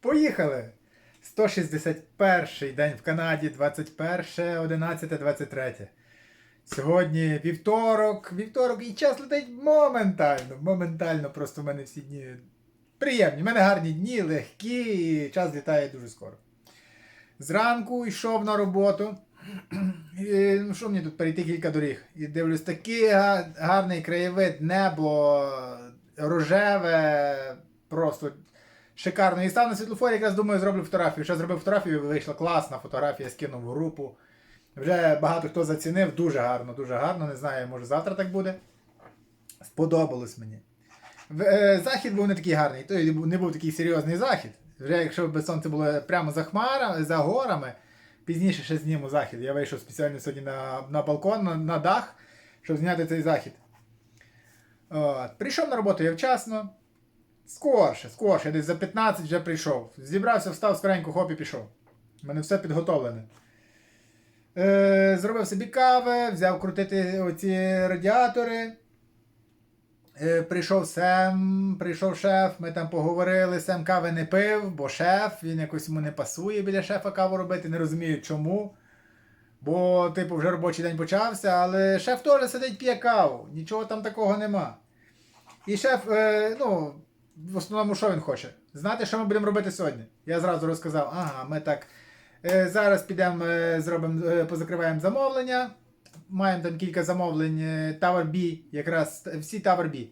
Поїхали! 161 день в Канаді, 21, 11, 23. Сьогодні вівторок, вівторок і час летить моментально. Моментально просто в мене всі дні приємні. У мене гарні дні, легкі, і час літає дуже скоро. Зранку йшов на роботу. І, ну що мені тут перейти кілька доріг? І дивлюсь, такий гарний краєвид, небо рожеве, просто шикарно. І став на світлофорі, якраз думаю, зроблю фотографію. Ще зробив фотографію, вийшла класна фотографія, скинув в групу. Вже багато хто зацінив, дуже гарно, дуже гарно. Не знаю, може завтра так буде. Сподобалось мені. Е, Захід був не такий гарний, то не був такий серйозний захід. Вже якщо б сонце було прямо за хмарами, за горами, пізніше ще зніму захід. Я вийшов спеціально сьогодні на, на балкон, на, на дах, щоб зняти цей захід. От. Прийшов на роботу я вчасно. Скорше, скорше, десь за 15 вже прийшов. Зібрався, встав скоренько, хоп і пішов. У мене все підготовлене. Е, зробив собі кави, взяв крутити оці радіатори. Е, прийшов Сем, прийшов шеф, ми там поговорили. Сем кави не пив, бо шеф, він якось йому не пасує біля шефа каву робити, не розумію чому. Бо, типу, вже робочий день почався, але шеф теж сидить п'є каву, нічого там такого нема. І шеф, е, ну, в основному, що він хоче? Знати, що ми будемо робити сьогодні. Я зразу розказав, ага, ми так. Е, зараз підемо, е, зробимо, е, позакриваємо замовлення. Маємо там кілька замовлень е, Tower B, якраз всі Tower B.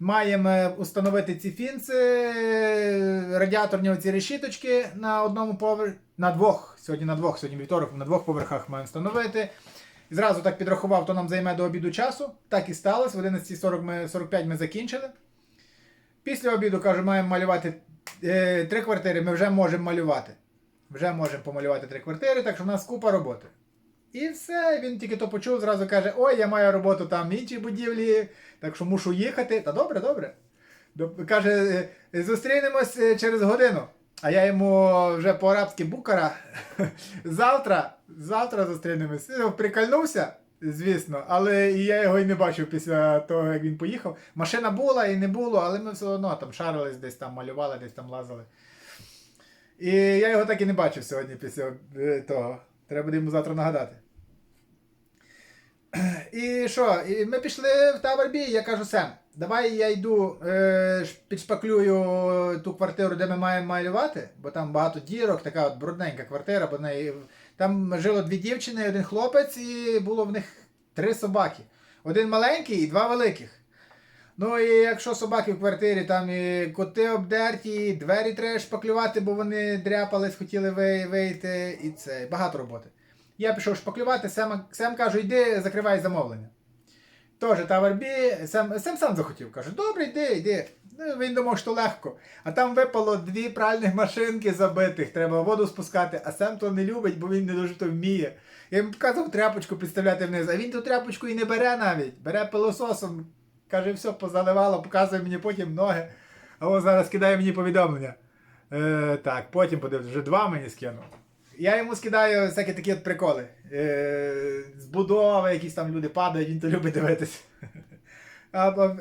Маємо е, установити ці фінси, е, радіаторні оці решіточки на одному поверхі, на двох, сьогодні на двох, сьогодні вівторок, на двох поверхах маємо встановити. І зразу так підрахував, то нам займе до обіду часу. Так і сталося. В 11.40 ми, ми закінчили. Після обіду, кажу, маємо малювати е, три квартири, ми вже можемо малювати. Вже можемо помалювати три квартири, так що в нас купа роботи. І все, він тільки то почув, зразу каже: Ой, я маю роботу там в іншій будівлі, так що мушу їхати. Та добре, добре. Каже, «Е, зустрінемось е, через годину. А я йому вже по-арабськи букара. Завтра, завтра зустрінемось. Ну, Прикольнувся, звісно, але я його і не бачив після того, як він поїхав. Машина була і не було, але ми все одно там шарились, десь там малювали, десь там лазили. І я його так і не бачив сьогодні після е, того. Треба буде йому завтра нагадати. І що? І ми пішли в Tower B, я кажу, Сем, давай я йду, е, підшпаклюю ту квартиру, де ми маємо малювати, бо там багато дірок, така от брудненька квартира, бо неї, там жило дві дівчини, один хлопець, і було в них три собаки. Один маленький і два великих. Ну і якщо собаки в квартирі, там і коти обдерті, і двері треба шпаклювати, бо вони дряпались, хотіли ви- вийти, і це багато роботи. Я пішов шпаклювати, Сем, Сем кажу, йди, закривай замовлення. Тоже Tower B, Сем, Сем сам захотів, каже, добре, йди, йди. Ну, він думав, що легко. А там випало дві пральних машинки забитих, треба воду спускати, а Сем то не любить, бо він не дуже то вміє. Я йому показав тряпочку підставляти вниз, а він ту тряпочку і не бере навіть, бере пилососом. Каже, все, позаливало, показує мені потім ноги. А ось зараз кидає мені повідомлення. Е, так, потім подивлюсь, вже два мені скинув. Я йому скидаю всякі такі от приколи. Е, збудови, якісь там люди падають, він то любить дивитися.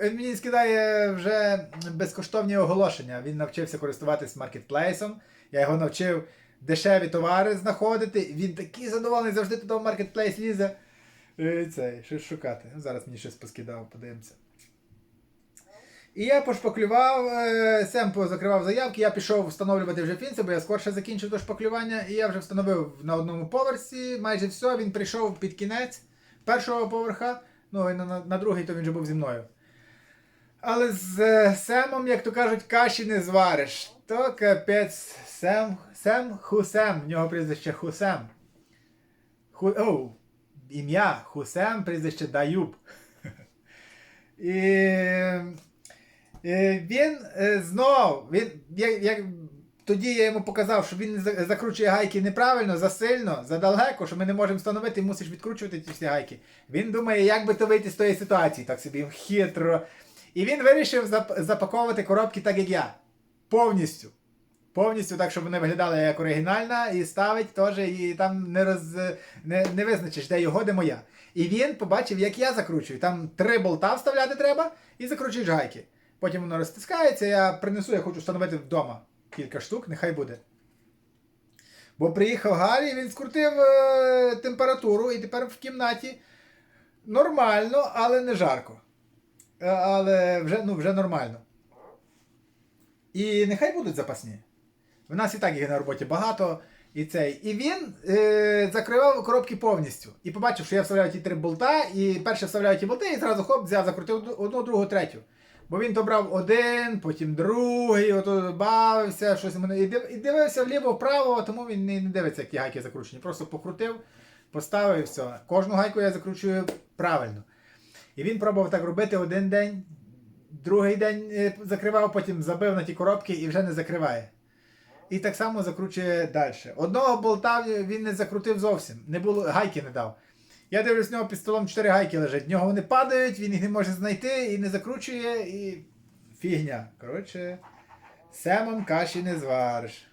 Він мені скидає вже безкоштовні оголошення. Він навчився користуватись маркетплейсом. Я його навчив дешеві товари знаходити. Він такий задоволений, завжди туди в маркетплейс лізе. Е, Цей, щось шукати. Ну, Зараз мені щось поскидав, подивимося. І я пошпаклював, е, Сем закривав заявки, я пішов встановлювати вже фінси, бо я скорше закінчив то шпаклювання, і я вже встановив на одному поверсі майже все. Він прийшов під кінець першого поверха, ну і на, на, другий то він вже був зі мною. Але з е, Семом, як то кажуть, каші не звариш. То капець Сем, Сем Хусем, в нього прізвище Хусем. Ху, оу, ім'я Хусем, прізвище Даюб. І Він е, знов, він, як, як, тоді я йому показав, що він закручує гайки неправильно, засильно, задалеко, що ми не можемо встановити, мусиш відкручувати ці всі гайки. Він думає, як би то вийти з тої ситуації, так собі хитро. І він вирішив запаковувати коробки так, як я. Повністю. Повністю так, щоб вони виглядали як оригінальна, і ставить теж, і там не, роз, не, не визначиш, де його, де моя. І він побачив, як я закручую. Там три болта вставляти треба і закручуєш гайки. Потім воно розтискається, я принесу, я хочу встановити вдома. кілька штук, нехай буде. Бо приїхав Гаррі, він скрутив е, температуру і тепер в кімнаті нормально, але не жарко. Е, Але вже, ну, вже нормально. І нехай будуть запасні. В нас і так їх на роботі багато. І цей. І він е, закривав коробки повністю. І побачив, що я вставляю ті три болта, і перше вставляю ті болти, і зразу хоп, взяв, закрутив одну, другу, третю. Бо він то брав один, потім другий, ото бавився, щось мене. І, дивився вліво-вправо, тому він не, дивиться, як ті гайки закручені. Просто покрутив, поставив і все. Кожну гайку я закручую правильно. І він пробував так робити один день, другий день е, закривав, потім забив на ті коробки і вже не закриває. І так само закручує далі. Одного болта він не закрутив зовсім, не було, гайки не дав. Я дивлюсь, в нього під столом 4 гайки лежать. В нього вони падають, він їх не може знайти і не закручує, і фігня. Коротше, семом каші не звариш.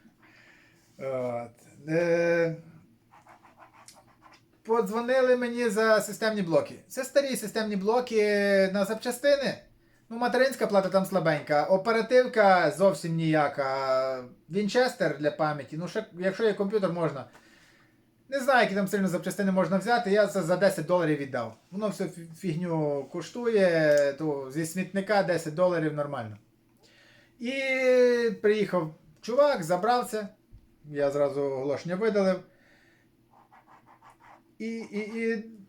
От. Е... Подзвонили мені за системні блоки. Це старі системні блоки на запчастини. Ну, материнська плата там слабенька, оперативка зовсім ніяка. Вінчестер для пам'яті. Ну, ще, якщо є комп'ютер, можна. Не знаю, які там сильно запчастини можна взяти, я це за 10 доларів віддав. Воно все фігню коштує, то зі смітника 10 доларів нормально. І приїхав чувак, забрав це. Я зразу оголошення видалив. І, і,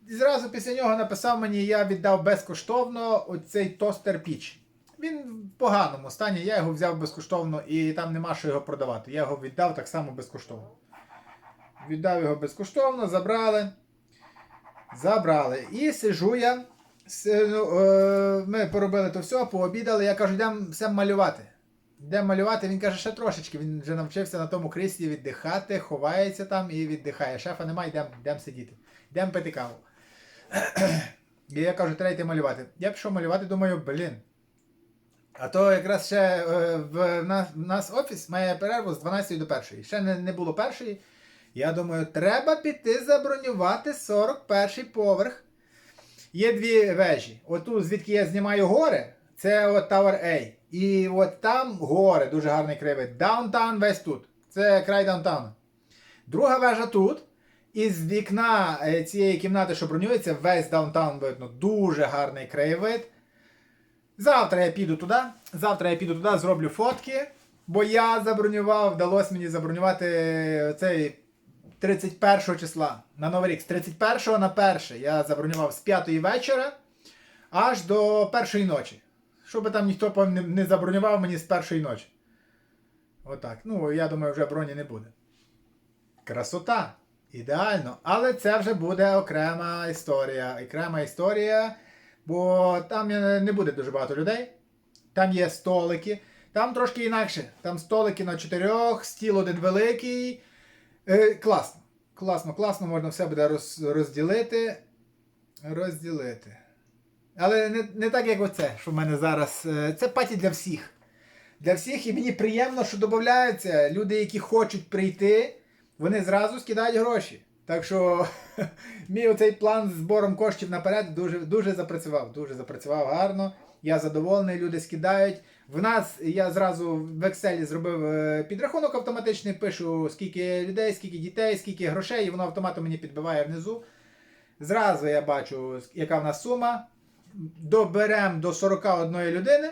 і зразу після нього написав мені, я віддав безкоштовно оцей тостер піч. Він в поганому стані, я його взяв безкоштовно і там нема що його продавати. Я його віддав так само безкоштовно. Віддав його безкоштовно, забрали. Забрали. І сижу я. е, Ми поробили то все, пообідали. Я кажу, йдемо все малювати. Йдемо малювати, він каже, ще трошечки. Він вже навчився на тому кріслі віддихати, ховається там і віддихає. Шефа немає, йдемо йдем сидіти. Йдемо пити каву. І я кажу, треба йти малювати. Я пішов малювати, думаю, блін. А то якраз ще е, в, нас, в нас офіс має перерву з 12 до 1. Ще не, не було першої. Я думаю, треба піти забронювати 41 поверх. Є дві вежі. Отут, звідки я знімаю гори, це от Tower A. І от там гори, дуже гарний краєвид. Даунтаун весь тут. Це край даунтауну. Друга вежа тут. І з вікна е, цієї кімнати, що бронюється, весь даунтаун видно. Дуже гарний краєвид. Завтра я піду туди. Завтра я піду туди, зроблю фотки. Бо я забронював, вдалося мені забронювати цей 31 числа на Новий рік. З 31 на 1 я забронював з 5 вечора аж до першої ночі. Щоб там ніхто не- забронював мені з першої ночі. Отак. Ну, я думаю, вже броні не буде. Красота! Ідеально. Але це вже буде окрема історія. Окрема історія, бо там не буде дуже багато людей. Там є столики. Там трошки інакше. Там столики на чотирьох, стіл один великий. Е, класно. Класно, класно, можна все буде роз, розділити. Розділити. Але не, не так, як оце, що в мене зараз. е, Це паті для всіх. Для всіх, і мені приємно, що додаються люди, які хочуть прийти, вони зразу скидають гроші. Так що мій оцей план з збором коштів наперед дуже, дуже запрацював. Дуже запрацював гарно. Я задоволений, люди скидають. В нас я зразу в Excel зробив е, підрахунок автоматичний, пишу скільки людей, скільки дітей, скільки грошей, і воно автоматом мені підбиває внизу. Зразу я бачу, яка в нас сума. Доберемо до 41 людини.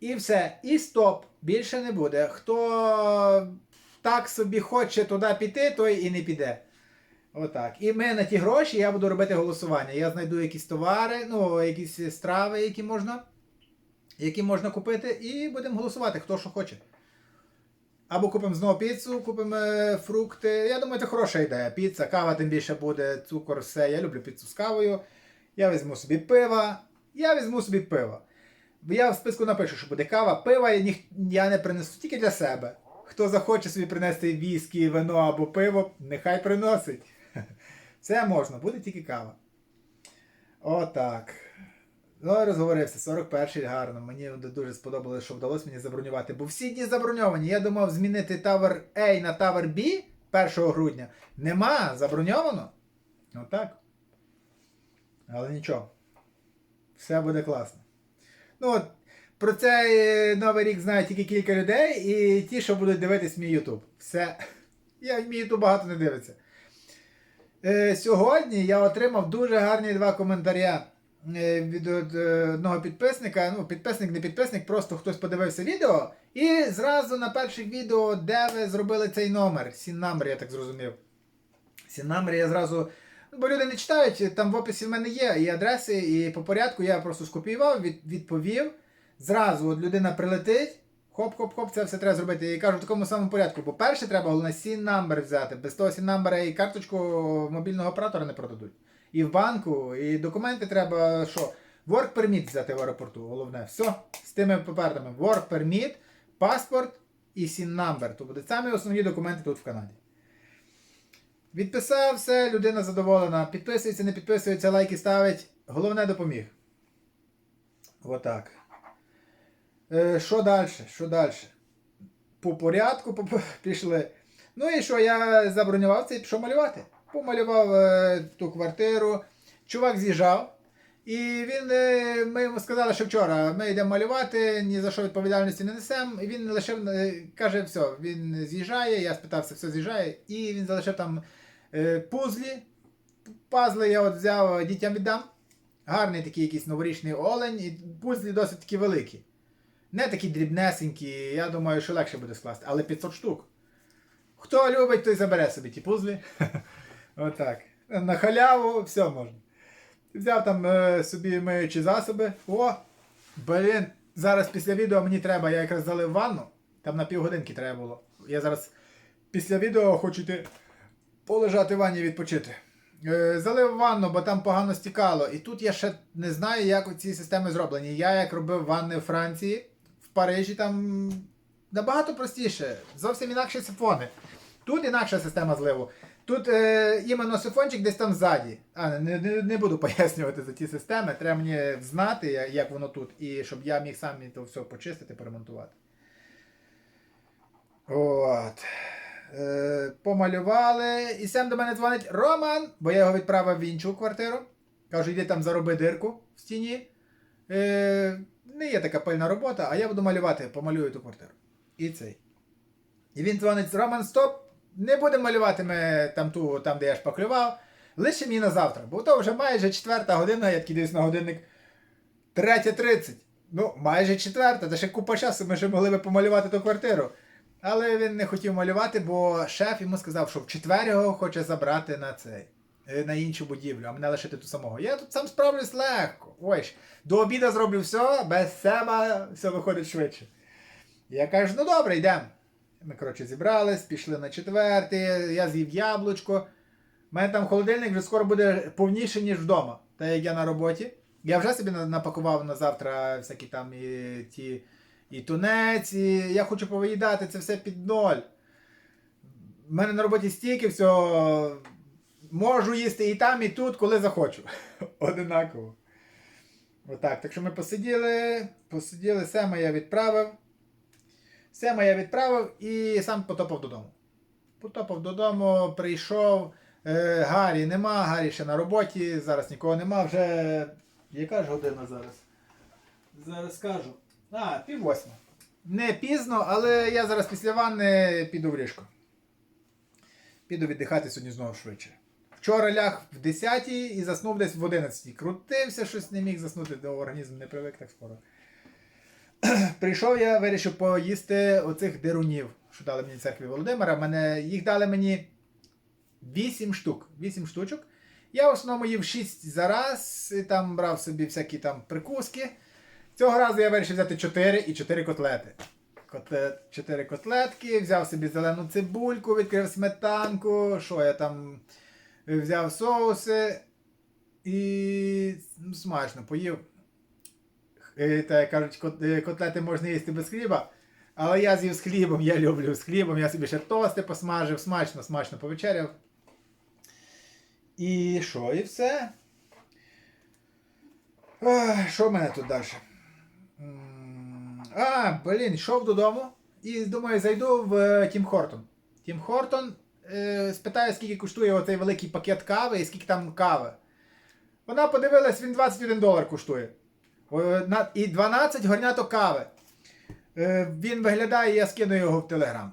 І все. І стоп. Більше не буде. Хто так собі хоче туди піти, той і не піде. Отак. І ми на ті гроші я буду робити голосування. Я знайду якісь товари, ну, якісь страви, які можна, які можна купити, і будемо голосувати, хто що хоче. Або купимо знову піцу, купимо е, фрукти. Я думаю, це хороша ідея. Піца, кава тим більше буде, цукор, все. Я люблю піцу з кавою. Я візьму собі пива. Я візьму собі пиво. Я в списку напишу, що буде кава, пива я, я не принесу тільки для себе. Хто захоче собі принести віскі, вино або пиво, нехай приносить. Це можна, буде тільки кава. Отак. Ну, розговорився, 41-й гарно. Мені дуже сподобалося, що вдалося мені забронювати. Бо всі дні заброньовані. Я думав змінити Tower A на Tower B 1 грудня. Нема, заброньовано. Отак. Але нічого. Все буде класно. Ну от, про цей е, новий рік знають тільки кілька людей, і ті, що будуть дивитись мій Ютуб. Все. Я мій Ютуб багато не дивиться. Е, сьогодні я отримав дуже гарні два коментаря від е, одного підписника. Ну, підписник, не підписник, просто хтось подивився відео. І зразу на перших відео, де ви зробили цей номер. Сін номер, я так зрозумів. Сін номер я зразу. Бо люди не читають, там в описі в мене є і адреси, і по порядку я просто скопіював, від, відповів. Зразу от людина прилетить. Хоп-хоп-хоп, це все треба зробити. Я кажу в такому самому порядку. Бо перше треба головне сін номер взяти. Без того сін номера і карточку мобільного оператора не продадуть. І в банку, і документи треба що? Work permit взяти в аеропорту. Головне. Все. З тими попередами. Work permit, паспорт і сін номер. То будуть самі основні документи тут в Канаді. Відписав все, людина задоволена. Підписується, не підписується, лайки ставить. Головне допоміг. Отак. Е, що далі? Що далі? По порядку по- пішли. Ну і що, я забронював це і пішов малювати. Помалював е, ту квартиру. Чувак з'їжджав. І він, е, ми йому сказали, що вчора ми йдемо малювати, ні за що відповідальності не несемо. І він лишив, е, каже, все, він з'їжджає, я спитався, все з'їжджає, і він залишив там е, пузлі. Пазли я от взяв, дітям віддам. Гарний такий якийсь новорічний олень, і пузлі досить такі великі. Не такі дрібнесенькі, я думаю, що легше буде скласти, але 500 штук. Хто любить, той забере собі ті пузлі. Отак. На халяву все можна. Взяв там е, собі миючі засоби. О! Блін, зараз після відео мені треба, я якраз залив ванну. Там на півгодинки треба було. Я зараз після відео хочу йти полежати в ванні відпочити. Е, залив ванну, бо там погано стікало. І тут я ще не знаю, як ці системи зроблені. Я як робив ванни в Франції, в Парижі там набагато простіше. Зовсім інакші сифони. Тут інакша система зливу. Тут е, іменно сифончик десь там ззаді. А, не, не, не буду пояснювати за ті системи. Треба мені знати, як воно тут, і щоб я міг сам то все почистити, поремонтувати. От. Е, помалювали. І Сем до мене дзвонить Роман, бо я його відправив в іншу квартиру. Кажу, йди там зароби дирку в стіні. Е, не є така пильна робота, а я буду малювати, помалюю ту квартиру. І цей. І він дзвонить, Роман, стоп! Не будемо малювати ми там ту, там, де я шпаклював. Лише мені на завтра. Бо то вже майже четверта година, я такий дивлюсь на годинник. 3.30. Ну, майже четверта, це ще купа часу, ми ще могли би помалювати ту квартиру. Але він не хотів малювати, бо шеф йому сказав, що в четвер його хоче забрати на цей. е, На іншу будівлю, а мене лишити тут самого. Я тут сам справлюсь легко. Ой, ж, до обіду зроблю все, без себе все виходить швидше. Я кажу, ну добре, йдемо. Ми, коротше, зібрались, пішли на четвертий, я з'їв яблучко. У мене там холодильник вже скоро буде повніше, ніж вдома. Та як я на роботі. Я вже собі напакував на завтра всякі там і ті і тунець, і я хочу повиїдати це все під ноль. У мене на роботі стільки всього. Можу їсти і там, і тут, коли захочу. Одинаково. Отак. Так що ми посиділи, посиділи, Сема я відправив. Сема я відправив і сам потопав додому. Потопав додому, прийшов. Е, Гаррі нема, Гаррі ще на роботі, зараз нікого нема, вже. Яка ж година зараз? Зараз скажу. А, пів восьма. Не пізно, але я зараз після ванни піду в ліжко. Піду віддихати сьогодні знову швидше. Вчора ляг в 10 і заснув десь в 11. Крутився, щось не міг заснути, до організм не привик так скоро. Прийшов я, вирішив поїсти оцих дирунів, що дали мені церкві Володимира. Мене, їх дали мені 8 штук. 8 штучок. Я в основному їв 6 за раз, і там брав собі всякі там прикуски. Цього разу я вирішив взяти 4 і 4 котлети. Котлет, 4 котлетки, взяв собі зелену цибульку, відкрив сметанку, що я там взяв соуси і смачно поїв. Е, Та кажуть, е, котлети можна їсти без хліба. Але я з'їв з хлібом, я люблю з хлібом, я собі ще тости посмажив, смачно, смачно повечеряв. І що, і все. Що в мене тут далі? А, блін, йшов додому і думаю, зайду в е, Тім Хортон. Тім Хортон е, спитаю, скільки коштує оцей великий пакет кави і скільки там кави. Вона подивилась, він 21 долар коштує. На- І 12 горняток кави. Е, Він виглядає, я скину його в Телеграм.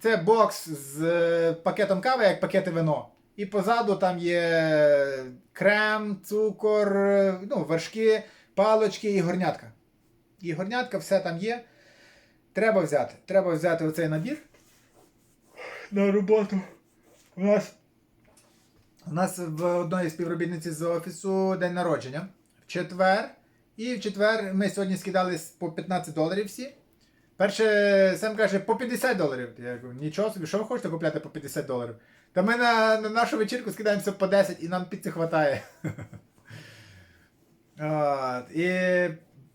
Це бокс з е, пакетом кави, як пакети вино. І позаду там є крем, цукор, е, ну, вершки, палочки і горнятка. І горнятка, все там є. Треба взяти. Треба взяти оцей набір на роботу. У нас, у нас в одної співробітниці з офісу день народження. В четвер. І в четвер ми сьогодні скидали по 15 доларів всі. Перше, Сем каже, по 50 доларів. Я кажу, нічого собі, що ви хочете купляти по 50 доларів? Та ми на, на нашу вечірку скидаємося по 10 і нам піці хватає. І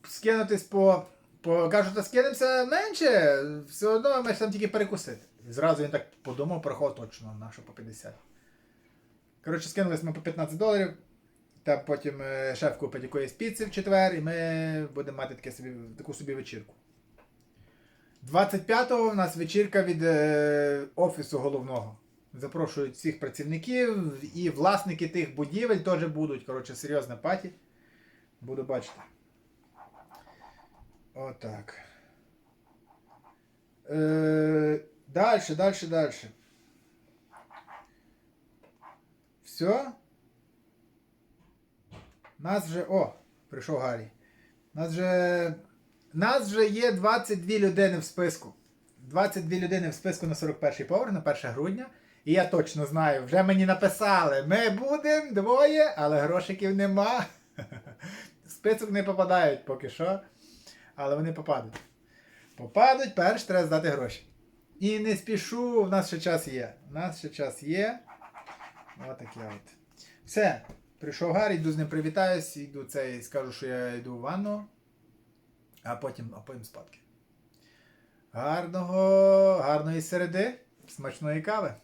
скинутись по. по кажу, та скинемося менше, все одно ми ж там тільки перекусити. І зразу він так подумав, порахував точно, на що по 50. Коротше, скинулись ми по 15 доларів. Та потім е, шеф купить якоїсь піци в четвер, і ми будемо мати таке собі, таку собі вечірку. 25-го у нас вечірка від е, офісу головного. Запрошують всіх працівників і власники тих будівель теж будуть. Коротше, серйозна паті. Буду бачити. Отак. Е, дальше, дальше, дальше. Все? Нас вже. О, прийшов Гаррі. Нас вже. Нас вже є 22 людини в списку. 22 людини в списку на 41-й поверх на 1 грудня. І я точно знаю, вже мені написали, ми будемо двоє, але грошиків нема. Список не попадають поки що. Але вони попадуть. Попадуть, перш треба здати гроші. І не спішу, в нас ще час є. У нас ще час є. Отаке от. Все. Прийшов Гаррі, йду з ним привітаюсь, йду цей, скажу, що я йду в ванну, а потім, а потім спадки. Гарного, гарної середи, смачної кави.